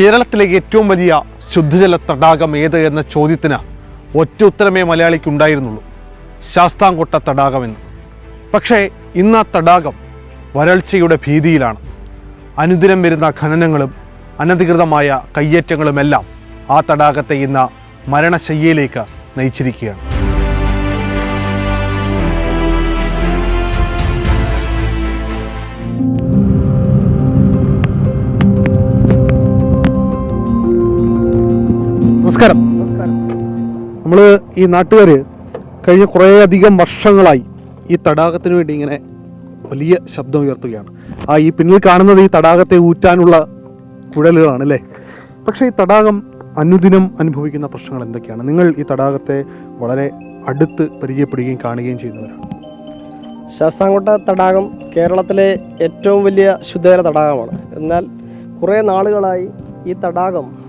കേരളത്തിലെ ഏറ്റവും വലിയ ശുദ്ധജല തടാകം ഏത് എന്ന ചോദ്യത്തിന് ഒറ്റ ഉത്തരമേ മലയാളിക്ക് ഉണ്ടായിരുന്നുള്ളൂ ശാസ്താംകോട്ട തടാകമെന്ന് പക്ഷേ ഇന്ന് ആ തടാകം വരൾച്ചയുടെ ഭീതിയിലാണ്. അനുദിനം വരുന്ന ഖനനങ്ങളും അനധികൃതമായ കയ്യേറ്റങ്ങളുമെല്ലാം ആ തടാകത്തെ ഇന്ന് മരണശയ്യയിലേക്ക് നയിച്ചിരിക്കുകയാണ്. നമസ്കാരം. നമ്മൾ ഈ നാട്ടുകാർ കഴിഞ്ഞ കുറേ അധികം വർഷങ്ങളായി ഈ തടാകത്തിന് വേണ്ടി ഇങ്ങനെ വലിയ ശബ്ദം ഉയർത്തുകയാണ്. ആ ഈ പിന്നിൽ കാണുന്നത് ഈ തടാകത്തെ ഊറ്റാനുള്ള കുഴലുകളാണ് അല്ലേ പക്ഷേ ഈ തടാകം അനുദിനം അനുഭവിക്കുന്ന പ്രശ്നങ്ങൾ എന്തൊക്കെയാണ്? നിങ്ങൾ ഈ തടാകത്തെ വളരെ അടുത്ത് പരിചയപ്പെടുകയും കാണുകയും ചെയ്യുന്നവരാണ്. ശാസ്താംകോട്ട തടാകം കേരളത്തിലെ ഏറ്റവും വലിയ ശുദ്ധജല തടാകമാണ്. എന്നാൽ കുറേ നാളുകളായി ഈ തടാകം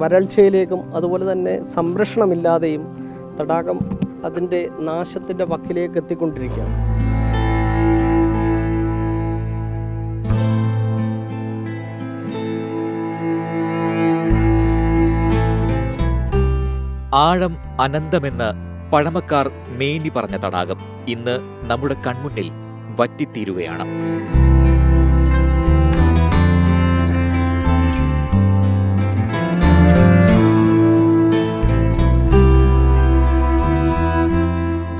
വരൾച്ചയിലേക്കും അതുപോലെ തന്നെ സംരക്ഷണമില്ലാതെയും തടാകം അതിന്റെ നാശത്തിന്റെ വക്കിലേക്ക് എത്തിക്കൊണ്ടിരിക്കുകയാണ്. ആഴം അനന്തമെന്ന് പഴമക്കാർ മേനി പറഞ്ഞ തടാകം ഇന്ന് നമ്മുടെ കൺമുന്നിൽ വറ്റിത്തീരുകയാണ്.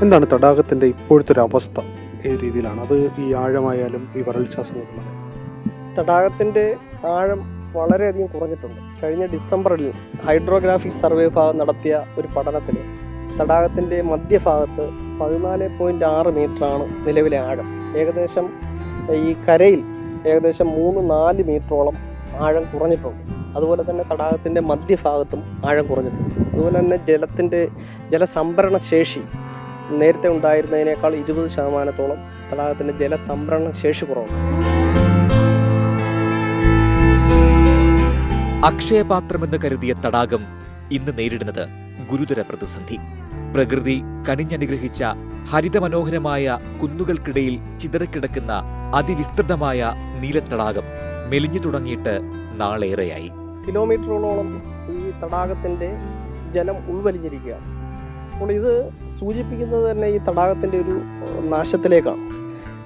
എന്താണ് തടാകത്തിന്റെ ഇപ്പോഴത്തെ ഒരു അവസ്ഥ? ഏത് രീതിയിലാണ്? അത് ഈ ആഴമായാലും ഈ വരൾച്ച സമയത്തുള്ള തടാകത്തിന്റെ ആഴം വളരെയധികം കുറഞ്ഞിട്ടുണ്ട്. കഴിഞ്ഞ ഡിസംബറിൽ ഹൈഡ്രോഗ്രാഫിക് സർവേ ഭാഗം നടത്തിയ ഒരു പഠനത്തിൽ തടാകത്തിന്റെ മധ്യഭാഗത്ത് പതിനാല് പോയിന്റ് ആറ് മീറ്ററാണ് നിലവിലെ ആഴം. ഏകദേശം ഈ കരയിൽ ഏകദേശം മൂന്ന് നാല് മീറ്ററോളം ആഴം കുറഞ്ഞിട്ടുണ്ട്. അതുപോലെ തന്നെ തടാകത്തിന്റെ മധ്യഭാഗത്തും ആഴം കുറഞ്ഞിട്ടുണ്ട്. അതുപോലെ തന്നെ ജലത്തിന്റെ ജലസംഭരണ ശേഷി നേരത്തെ ഉണ്ടായിരുന്നതിനേക്കാൾ ഇരുപത് ശതമാനത്തോളം തടാകത്തിന്റെ ജലസംഭരണ ശേഷി കുറവാണ്. അക്ഷയപാത്രമെന്ന് കരുതിയ തടാകം ഇന്ന് നേരിടുന്നത് ഗുരുതര പ്രതിസന്ധി. പ്രകൃതി കനിഞ്ഞനുഗ്രഹിച്ച ഹരിതമനോഹരമായ കുന്നുകൾക്കിടയിൽ ചിതറിക്കിടക്കുന്ന അതിവിസ്തൃതമായ നീലത്തടാകം മെലിഞ്ഞു തുടങ്ങിയിട്ട് നാളേറെയായി. കിലോമീറ്ററുകളോളം ഈ തടാകത്തിന്റെ ജലം ഉൾവലിഞ്ഞിരിക്കുകയാണ്. അപ്പോൾ ഇത് സൂചിപ്പിക്കുന്നത് തന്നെ ഈ തടാകത്തിന്റെ ഒരു നാശത്തിലേക്കാണ്.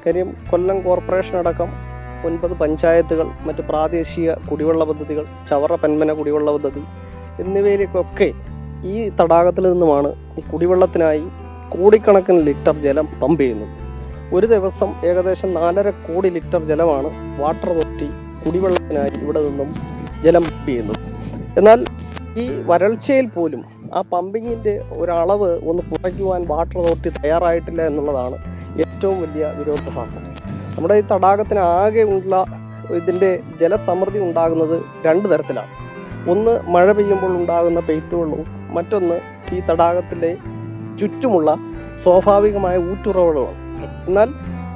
കാര്യം കൊല്ലം കോർപ്പറേഷൻ അടക്കം ഒൻപത് പഞ്ചായത്തുകൾ മറ്റ് പ്രാദേശിക കുടിവെള്ള പദ്ധതികൾ ചവറ പെൻമന കുടിവെള്ള പദ്ധതി എന്നിവയിലേക്കൊക്കെ ഈ തടാകത്തിൽ നിന്നുമാണ് ഈ കുടിവെള്ളത്തിനായി കോടിക്കണക്കിന് ലിറ്റർ ജലം പമ്പ് ചെയ്യുന്നത്. ഒരു ദിവസം ഏകദേശം നാലര കോടി ലിറ്റർ ജലമാണ് വാട്ടർ അതോറിറ്റി കുടിവെള്ളത്തിനായി ഇവിടെ നിന്നും ജലം പമ്പ് ചെയ്യുന്നത്. എന്നാൽ ഈ വരൾച്ചയിൽ പോലും ആ പമ്പിങ്ങിന്റെ ഒരളവ് ഒന്ന് കുറയ്ക്കുവാൻ വാട്ടർ അതോറിറ്റി തയ്യാറായിട്ടില്ല എന്നുള്ളതാണ് ഏറ്റവും വലിയ വിരോധാഭാസം. നമ്മുടെ ഈ തടാകത്തിന് ആകെ ഉള്ള ഇതിന്റെ ജലസമൃദ്ധി ഉണ്ടാകുന്നത് രണ്ട് തരത്തിലാണ്. ഒന്ന് മഴ പെയ്യുമ്പോൾ ഉണ്ടാകുന്ന പെയ്ത്തുവെള്ളവും മറ്റൊന്ന് ഈ തടാകത്തിലെ ചുറ്റുമുള്ള സ്വാഭാവികമായ ഊറ്റുറവുകളാണ് എന്നാൽ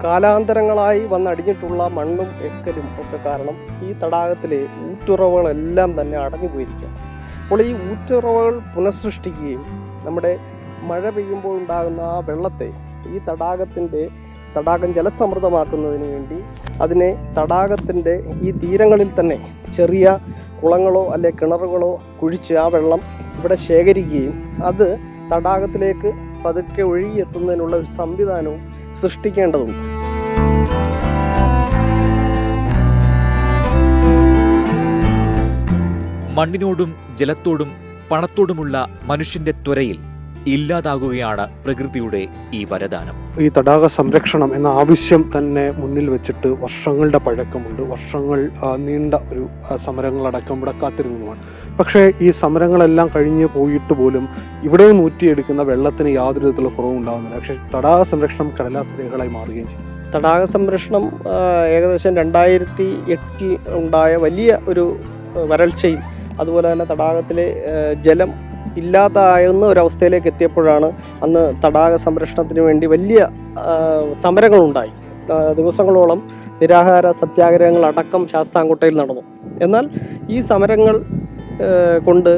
കാലാന്തരങ്ങളായി വന്നടിഞ്ഞിട്ടുള്ള മണ്ണും എക്കലും ഒക്കെ കാരണം ഈ തടാകത്തിലെ ഊറ്റുറവുകളെല്ലാം തന്നെ അടഞ്ഞു പോയിരിക്കുക അപ്പോൾ ഈ ഊറ്റുറവുകൾ പുനഃസൃഷ്ടിക്കുകയും നമ്മുടെ മഴ പെയ്യുമ്പോൾ ഉണ്ടാകുന്ന ആ വെള്ളത്തെ ഈ തടാകത്തിന്റെ തടാകം ജലസമൃദ്ധമാക്കുന്നതിന് വേണ്ടി അതിനെ തടാകത്തിന്റെ ഈ തീരങ്ങളിൽ തന്നെ ചെറിയ കുളങ്ങളോ അല്ലെ കിണറുകളോ കുഴിച്ച് ആ വെള്ളം ഇവിടെ ശേഖരിക്കുകയും അത് തടാകത്തിലേക്ക് പതുക്കെ ഒഴുകിയെത്തുന്നതിനുള്ള ഒരു സംവിധാനവും സൃഷ്ടിക്കേണ്ടതുണ്ട്. മണ്ണിനോടും ജലത്തോടും പണത്തോടുമുള്ള മനുഷ്യന്റെ ത്വരയിൽ ഇല്ലാതാകുകയാണ് പ്രകൃതിയുടെ ഈ വരദാനം. ഈ തടാക സംരക്ഷണം എന്ന ആവശ്യം തന്നെ മുന്നിൽ വെച്ചിട്ട് വർഷങ്ങളുടെ പഴക്കമുണ്ട്. വർഷങ്ങൾ നീണ്ട ഒരു സമരങ്ങളടക്കം ഇവിടെ കാത്തിരുന്നതുമാണ്. പക്ഷേ ഈ സമരങ്ങളെല്ലാം കഴിഞ്ഞ് പോയിട്ട് പോലും ഇവിടെ നൂറ്റിയെടുക്കുന്ന വെള്ളത്തിന് യാതൊരു വിധത്തിലുള്ള കുറവും ഉണ്ടാകുന്നില്ല പക്ഷേ തടാക സംരക്ഷണം കടലാസ് രേഖകളായി മാറുകയും ചെയ്യും തടാക സംരക്ഷണം ഏകദേശം രണ്ടായിരത്തി എട്ടിൽ ഉണ്ടായ വലിയ ഒരു വരൾച്ചയും അതുപോലെ തന്നെ തടാകത്തിലെ ജലം ഇല്ലാതായെന്ന ഒരവസ്ഥയിലേക്ക് എത്തിയപ്പോഴാണ് അന്ന് തടാക സംരക്ഷണത്തിന് വേണ്ടി വലിയ സമരങ്ങളുണ്ടായി. ദിവസങ്ങളോളം നിരാഹാര സത്യാഗ്രഹങ്ങൾ അടക്കം ശാസ്താംകോട്ടയിൽ നടന്നു. എന്നാൽ ഈ സമരങ്ങൾ കൊണ്ട്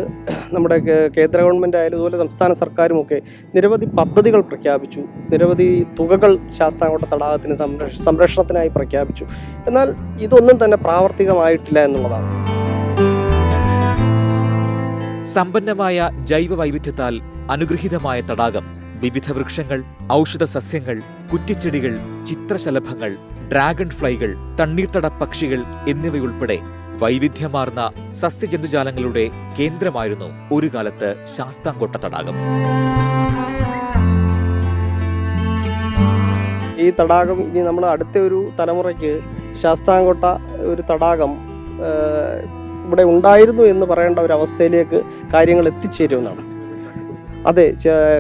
നമ്മുടെ കേന്ദ്ര ഗവൺമെന്റ് ആയാലും അതുപോലെ സംസ്ഥാന സർക്കാരുമൊക്കെ നിരവധി പദ്ധതികൾ പ്രഖ്യാപിച്ചു. നിരവധി തുകകൾ ശാസ്താംകോട്ട തടാകത്തിന് സംരക്ഷ സംരക്ഷണത്തിനായി പ്രഖ്യാപിച്ചു. എന്നാൽ ഇതൊന്നും തന്നെ പ്രാവർത്തികമായിട്ടില്ല എന്നുള്ളതാണ്. സമ്പന്നമായ ജൈവ വൈവിധ്യത്താൽ അനുഗ്രഹീതമായ തടാകം വിവിധ വൃക്ഷങ്ങൾ ഔഷധ സസ്യങ്ങൾ കുറ്റിച്ചെടികൾ ചിത്രശലഭങ്ങൾ ഡ്രാഗൺ ഫ്ലൈകൾ തണ്ണീർത്തട പക്ഷികൾ എന്നിവയുൾപ്പെടെ വൈവിധ്യമാർന്ന സസ്യജന്തുജാലങ്ങളുടെ കേന്ദ്രമായിരുന്നു ഒരു കാലത്ത് ശാസ്താംകോട്ട തടാകം. ഈ തടാകം ഇനി നമ്മൾ അടുത്ത ഒരു തലമുറയ്ക്ക് ശാസ്താംകോട്ട ഒരു തടാകം ഇവിടെ ഉണ്ടായിരുന്നു എന്ന് പറയേണ്ട ഒരു അവസ്ഥയിലേക്ക് കാര്യങ്ങൾ എത്തിച്ചേരുമെന്നാണ്. അതെ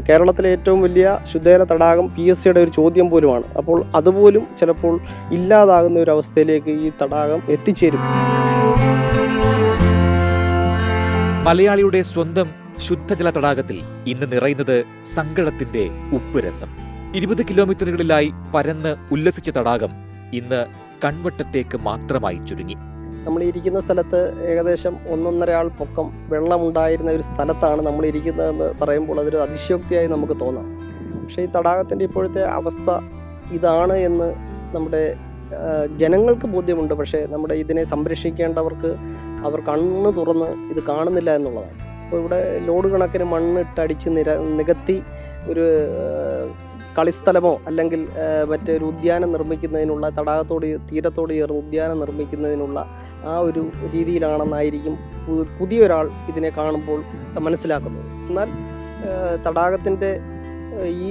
കേരളത്തിലെ ഏറ്റവും വലിയ ശുദ്ധജല തടാകം പി എസ് സിയുടെ ഒരു ചോദ്യം പോലുമാണ്. അപ്പോൾ അതുപോലും ചിലപ്പോൾ ഇല്ലാതാകുന്ന ഒരു അവസ്ഥയിലേക്ക് ഈ തടാകം എത്തിച്ചേരും. മലയാളിയുടെ സ്വന്തം ശുദ്ധജല തടാകത്തിൽ ഇന്ന് നിറയുന്നത് സങ്കടത്തിന്റെ ഉപ്പുരസം. ഇരുപത് കിലോമീറ്ററുകളിലായി പരന്ന് ഉല്ലസിച്ച തടാകം ഇന്ന് കൺവട്ടത്തേക്ക് മാത്രമായി ചുരുങ്ങി. നമ്മൾ ഇരിക്കുന്ന സ്ഥലത്ത് ഏകദേശം ഒന്നൊന്നര ആൾ പൊക്കം വെള്ളമുണ്ടായിരുന്ന ഒരു സ്ഥലത്താണ് നമ്മൾ ഇരിക്കുന്നതെന്ന് പറയുമ്പോൾ അതൊരു അതിശയോക്തിയായി നമുക്ക് തോന്നാം. പക്ഷേ ഈ തടാകത്തിന്റെ ഇപ്പോഴത്തെ അവസ്ഥ ഇതാണ് എന്ന് നമ്മുടെ ജനങ്ങൾക്ക് ബോധ്യമുണ്ട്. പക്ഷേ നമ്മുടെ ഇതിനെ സംരക്ഷിക്കേണ്ടവർക്ക് അവർ കണ്ണ് തുറന്ന് ഇത് കാണുന്നില്ല എന്നുള്ളതാണ്. അപ്പോൾ ഇവിടെ ലോഡ് കണക്കിന് മണ്ണിട്ടടിച്ച് നിര നികത്തി ഒരു കളിസ്ഥലമോ അല്ലെങ്കിൽ മറ്റേ മറ്റൊരു ഉദ്യാനം നിർമ്മിക്കുന്നതിനുള്ള തടാകത്തോട് തീരത്തോട് ചേർന്ന് ഉദ്യാനം നിർമ്മിക്കുന്നതിനുള്ള ആ ഒരു രീതിയിലാണെന്നായിരിക്കും പുതിയൊരാൾ ഇതിനെ കാണുമ്പോൾ മനസ്സിലാക്കുന്നത്. എന്നാൽ തടാകത്തിന്റെ ഈ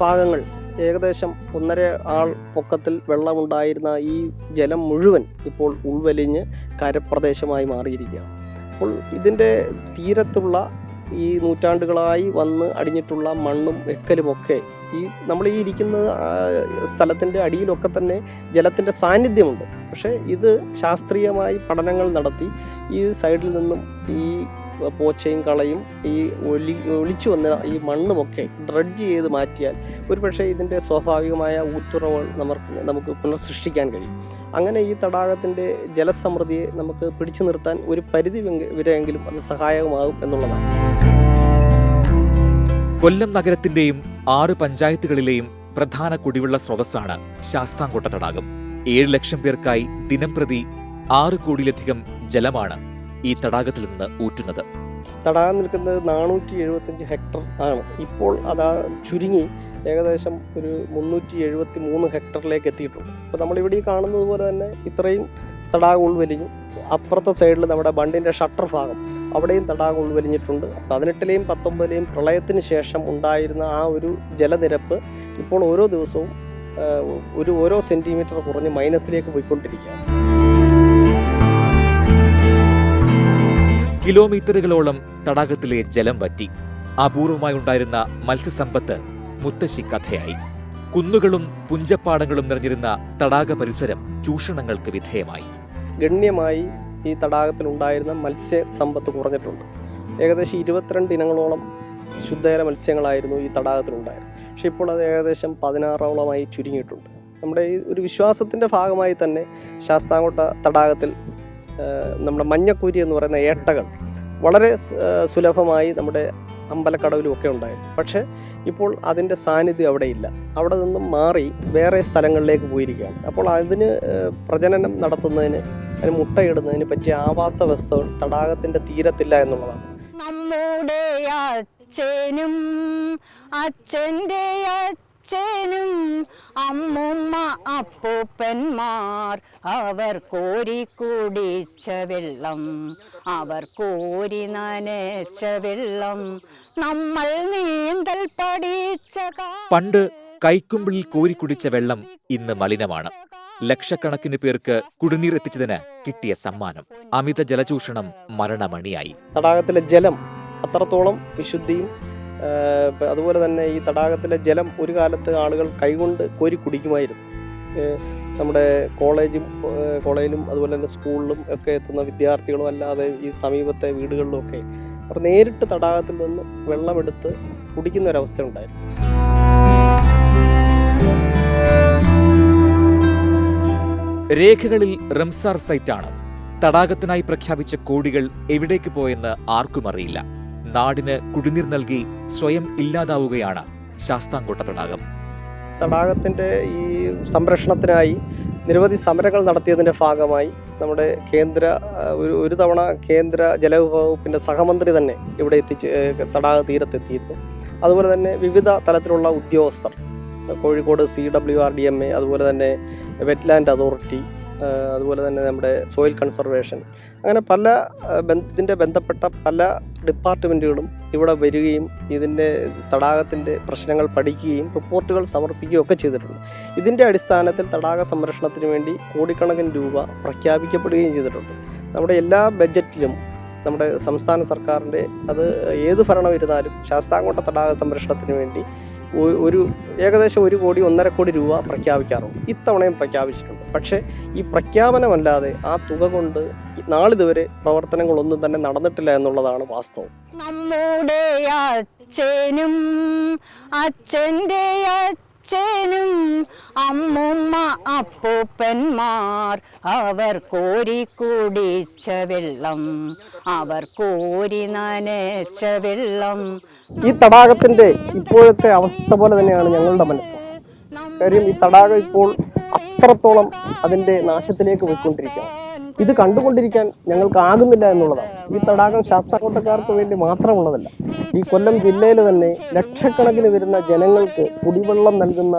ഭാഗങ്ങൾ ഏകദേശം ഒന്നര ആൾ പൊക്കത്തിൽ വെള്ളമുണ്ടായിരുന്ന ഈ ജലം മുഴുവൻ ഇപ്പോൾ ഉൾവലിഞ്ഞ് കരപ്രദേശമായി മാറിയിരിക്കുകയാണ്. അപ്പോൾ ഇതിന്റെ തീരത്തുള്ള ഈ നൂറ്റാണ്ടുകളായി വന്ന് അടിഞ്ഞിട്ടുള്ള മണ്ണും എക്കലുമൊക്കെ ഈ നമ്മൾ ഈ ഇരിക്കുന്ന സ്ഥലത്തിന്റെ അടിയിലൊക്കെ തന്നെ ജലത്തിന്റെ സാന്നിധ്യമുണ്ട്. പക്ഷേ ഇത് ശാസ്ത്രീയമായി പഠനങ്ങൾ നടത്തി ഈ സൈഡിൽ നിന്നും ഈ പോച്ചയും കളയും ഈ ഒലി ഒലിച്ചു വന്ന ഈ മണ്ണുമൊക്കെ ഡ്രഡ്ജ് ചെയ്ത് മാറ്റിയാൽ ഒരുപക്ഷെ ഇതിന്റെ സ്വാഭാവികമായ ഊത്തുറവ് നമുക്ക് നമുക്ക് പുനഃസൃഷ്ടിക്കാൻ കഴിയും. അങ്ങനെ ഈ തടാകത്തിന്റെ ജലസമൃദ്ധിയെ നമുക്ക് പിടിച്ചു നിർത്താൻ ഒരു പരിധി വരെയെങ്കിലും അത് സഹായകമാകും എന്നുള്ളതാണ്. കൊല്ലം നഗരത്തിന്റെയും ആറ് പഞ്ചായത്തുകളിലെയും പ്രധാന കുടിവെള്ള സ്രോതസ്സാണ് ശാസ്താംകോട്ട തടാകം. ഏഴ് ലക്ഷം പേർക്കായി ദിനംപ്രതി ആറ് കോടിയിലധികം ജലമാണ് ഈ തടാകത്തിൽ നിന്ന് ഊറ്റുന്നത്. തടാകം നിൽക്കുന്നത് നാനൂറ്റി എഴുപത്തഞ്ച് ഹെക്ടർ ആണ്. ഇപ്പോൾ അതാ ചുരുങ്ങി ഏകദേശം ഒരു മുന്നൂറ്റി എഴുപത്തി മൂന്ന് ഹെക്ടറിലേക്ക് എത്തിയിട്ടുണ്ട്. അപ്പോൾ നമ്മളിവിടെ ഈ കാണുന്നത് പോലെ തന്നെ ഇത്രയും തടാകം ഉൾവലിഞ്ഞു അപ്പുറത്തെ സൈഡിൽ നമ്മുടെ ബണ്ടിന്റെ ഷട്ടർ ഭാഗം. അവിടെയും തടാകം ഉൾവലിഞ്ഞിട്ടുണ്ട്. പതിനെട്ടിലെയും പത്തൊമ്പതിലെയും പ്രളയത്തിന് ശേഷം ഉണ്ടായിരുന്ന ആ ഒരു ജലനിരപ്പ് ഇപ്പോൾ ഓരോ ദിവസവും ഒരു ഓരോ സെന്റിമീറ്റർ കുറഞ്ഞ് മൈനസിലേക്ക് പോയിക്കൊണ്ടിരിക്കുകയാണ്. കിലോമീറ്ററുകളോളം തടാകത്തിലെ ജലം വറ്റി. അപൂർവമായി ഉണ്ടായിരുന്ന മത്സ്യസമ്പത്ത് മുത്തശ്ശി കഥയായി. കുന്നുകളും പുഞ്ചപ്പാടങ്ങളും നിറഞ്ഞിരുന്ന തടാക പരിസരം ചൂഷണങ്ങൾക്ക് വിധേയമായി. ഗണ്യമായി ഈ തടാകത്തിലുണ്ടായിരുന്ന മത്സ്യ സമ്പത്ത് കുറഞ്ഞിട്ടുണ്ട്. ഏകദേശം ഇരുപത്തിരണ്ട് ഇനങ്ങളോളം ശുദ്ധജല മത്സ്യങ്ങളായിരുന്നു ഈ തടാകത്തിലുണ്ടായിരുന്നത് പക്ഷെ ഇപ്പോൾ അത് ഏകദേശം പതിനാറോളമായി ചുരുങ്ങിയിട്ടുണ്ട്. നമ്മുടെ ഈ ഒരു വിശ്വാസത്തിന്റെ ഭാഗമായി തന്നെ ശാസ്താംകോട്ട തടാകത്തിൽ നമ്മുടെ മഞ്ഞക്കൂരി എന്ന് പറയുന്ന ഏട്ടകൾ വളരെ സുലഭമായി നമ്മുടെ അമ്പലക്കടവിലും ഒക്കെ ഉണ്ടായിരുന്നു. പക്ഷേ ഇപ്പോൾ അതിന്റെ സാന്നിധ്യം അവിടെ ഇല്ല അവിടെ നിന്നും മാറി വേറെ സ്ഥലങ്ങളിലേക്ക് പോയിരിക്കുകയാണ്. അപ്പോൾ അതിന് പ്രജനനം നടത്തുന്നതിന് അതിന് മുട്ടയിടുന്നതിന് പറ്റിയ ആവാസ വ്യവസ്ഥകൾ തടാകത്തിന്റെ തീരത്തില്ല എന്നുള്ളതാണ്. നമ്മുടെ അച്ഛനും അച്ഛന്റെ അച്ഛനും അമ്മുമ്മ അപ്പൂപ്പന്മാർ. അവർ കോരി കുടിച്ച വെള്ളം അവർ കോരി നനച്ച വെള്ളം. നമ്മൾ നീന്തൽ പഠിച്ച പണ്ട് കൈക്കുമ്പിളിൽ കോരിക്കുടിച്ച വെള്ളം ഇന്ന് മലിനമാണ്. ലക്ഷക്കണക്കിന് പേർക്ക് കുടിനീർ എത്തിച്ചതിന് കിട്ടിയ സമ്മാനം. അമിത ജലചൂഷണം മരണമണിയായി. തടാകത്തിലെ ജലം അത്രത്തോളം വിശുദ്ധിയും അതുപോലെ തന്നെ ഈ തടാകത്തിലെ ജലം ഒരു കാലത്ത് ആളുകൾ കൈകൊണ്ട് കോരി കുടിക്കുമായിരുന്നു. നമ്മുടെ കോളേജും കോളേജിലും അതുപോലെ തന്നെ സ്കൂളിലും ഒക്കെ എത്തുന്ന വിദ്യാർത്ഥികളും അല്ലാതെ ഈ സമീപത്തെ വീടുകളിലും ഒക്കെ അവർ നേരിട്ട് തടാകത്തിൽ നിന്ന് വെള്ളമെടുത്ത് കുടിക്കുന്ന ഒരവസ്ഥ ഉണ്ടായിരുന്നു രേഖകളിൽ റംസാർ സൈറ്റാണ്. തടാകത്തിനായി പ്രഖ്യാപിച്ച കോടികൾ എവിടേക്ക് പോയെന്ന് ആർക്കും അറിയില്ല. നാടിന് കുടിനീർ നൽകി സ്വയം ഇല്ലാതാവുകയാണ് ശാസ്താംകോട്ട തടാകം. തടാകത്തിന്റെ ഈ സംരക്ഷണത്തിനായി നിരവധി സമരങ്ങൾ നടത്തിയതിന്റെ ഭാഗമായി നമ്മുടെ കേന്ദ്ര ഒരു ഒരു തവണ കേന്ദ്ര ജലവിഭവകുപ്പിന്റെ സഹമന്ത്രി തന്നെ ഇവിടെ എത്തിച്ച് തടാക തീരത്തെത്തിയിരുന്നു. അതുപോലെ തന്നെ വിവിധ തലത്തിലുള്ള ഉദ്യോഗസ്ഥർ Kozhikode C W R D M A അതുപോലെ തന്നെ വെറ്റ്ലാൻഡ് അതോറിറ്റി അതുപോലെ തന്നെ നമ്മുടെ സോയിൽ കൺസർവേഷൻ അങ്ങനെ പല ഇതിന്റെ ബന്ധപ്പെട്ട പല ഡിപ്പാർട്ട്മെന്റുകളും ഇവിടെ വരികയും ഇതിന്റെ തടാകത്തിന്റെ പ്രശ്നങ്ങൾ പഠിക്കുകയും റിപ്പോർട്ടുകൾ സമർപ്പിക്കുകയും ഒക്കെ ചെയ്തിട്ടുണ്ട്. ഇതിന്റെ അടിസ്ഥാനത്തിൽ തടാക സംരക്ഷണത്തിന് വേണ്ടി കോടിക്കണക്കിന് രൂപ പ്രഖ്യാപിക്കപ്പെടുകയും ചെയ്തിട്ടുണ്ട്. നമ്മുടെ എല്ലാ ബഡ്ജറ്റിലും നമ്മുടെ സംസ്ഥാന സർക്കാരിന്റെ അത് ഏത് ഭരണം ഇരുന്നാലും ശാസ്താംകോട്ട തടാക സംരക്ഷണത്തിന് വേണ്ടി ഒരു ഏകദേശം ഒരു കോടി ഒന്നര കോടി രൂപ പ്രഖ്യാപിക്കാറുണ്ട്. ഇത്തവണയും പ്രഖ്യാപിച്ചിട്ടുണ്ട്. പക്ഷേ ഈ പ്രഖ്യാപനമല്ലാതെ ആ തുക കൊണ്ട് നാളിതുവരെ പ്രവർത്തനങ്ങളൊന്നും തന്നെ നടന്നിട്ടില്ല എന്നുള്ളതാണ് വാസ്തവം. നമ്മുടെ അച്ഛനും അച്ഛന്റെ അച്ഛനും അമ്മുമ്മ അപ്പൂപ്പന്മാർ. അവർ കോരി കുടിച്ച വെള്ളം അവർ കോരി നനച്ച വെള്ളം. ഈ തടാകത്തിന്റെ ഇപ്പോഴത്തെ അവസ്ഥ പോലെ തന്നെയാണ് ഞങ്ങളുടെ മനസ്സ്. കാര്യം ഈ തടാകം ഇപ്പോൾ അത്രത്തോളം അതിന്റെ നാശത്തിലേക്ക് പോയിക്കൊണ്ടിരിക്കുകയാണ്. ഇത് കണ്ടുകൊണ്ടിരിക്കാൻ ഞങ്ങൾക്ക് ആകുന്നില്ല എന്നുള്ളതാണ്. ഈ തടാകം ശാസ്ത്രകൂട്ടക്കാർക്ക് വേണ്ടി മാത്രമുള്ളതല്ല. ഈ കൊല്ലം ജില്ലയിൽ തന്നെ ലക്ഷക്കണക്കിന് വരുന്ന ജനങ്ങൾക്ക് കുടിവെള്ളം നൽകുന്ന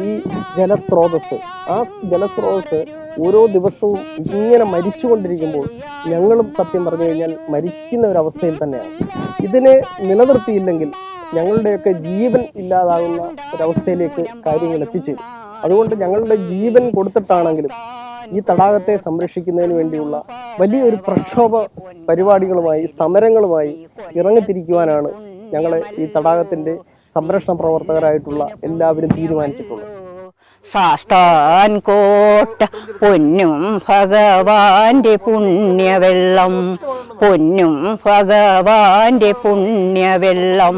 ഈ ജലസ്രോതസ് ആ ജലസ്രോതസ് ഓരോ ദിവസവും ഇങ്ങനെ മരിച്ചുകൊണ്ടിരിക്കുമ്പോൾ ഞങ്ങളും സത്യം പറഞ്ഞു കഴിഞ്ഞാൽ മരിക്കുന്ന ഒരവസ്ഥയിൽ തന്നെയാണ്. ഇതിനെ നിലനിർത്തിയില്ലെങ്കിൽ ഞങ്ങളുടെയൊക്കെ ജീവൻ ഇല്ലാതാകുന്ന ഒരവസ്ഥയിലേക്ക് കാര്യങ്ങൾ എത്തിച്ചേരും. അതുകൊണ്ട് ഞങ്ങളുടെ ജീവൻ കൊടുത്തിട്ടാണെങ്കിലും ഈ തടാകത്തെ സംരക്ഷിക്കുന്നതിന് വേണ്ടിയുള്ള വലിയൊരു പ്രക്ഷോഭ പരിപാടികളുമായി സമരങ്ങളുമായി ഇറങ്ങിത്തിരിക്കുവാനാണ് ഞങ്ങൾ ഈ തടാകത്തിന്റെ സംരക്ഷണ പ്രവർത്തകരായിട്ടുള്ള എല്ലാവരും തീരുമാനിച്ചിട്ടുള്ളത്. ശാസ്താൻ കോട്ട പൊന്നും ഭഗവാന്റെ പുണ്യവെള്ളം പൊന്നും ഭഗവാന്റെ പുണ്യവെള്ളം.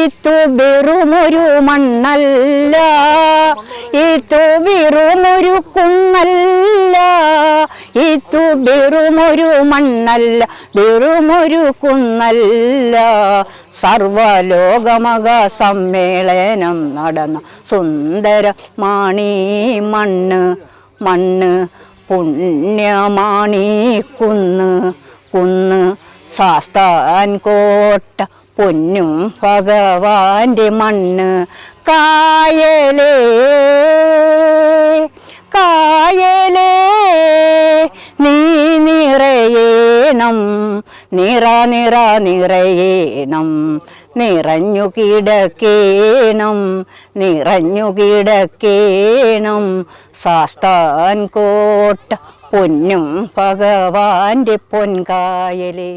ഇത്തു വെറുമൊരു മണ്ണല്ല ഇത്തു വെറുമൊരു കുന്നല്ല ഇത്തു വെറുമൊരു മണ്ണല്ല വെറുമൊരു കുന്നല്ല. സർവലോകമക സമ്മേളനം നടന്ന സുന്ദര മാണി മണ്ണ് മണ്ണ് പുണ്യമാണി കുന്ന്. കുന്ന് ശാസ്താൻ കോട്ട പൊന്നും ഭഗവാന്റെ മണ്ണ് കായലേ. കായലേ നീ നിറയേണം നിറ നിറ നിറയേണം. നിറഞ്ഞു കിടക്കേണം നിറഞ്ഞു കിടക്കേണം. കോട്ട പൊന്നും ഭഗവാന്റെ പൊൻകായലേ.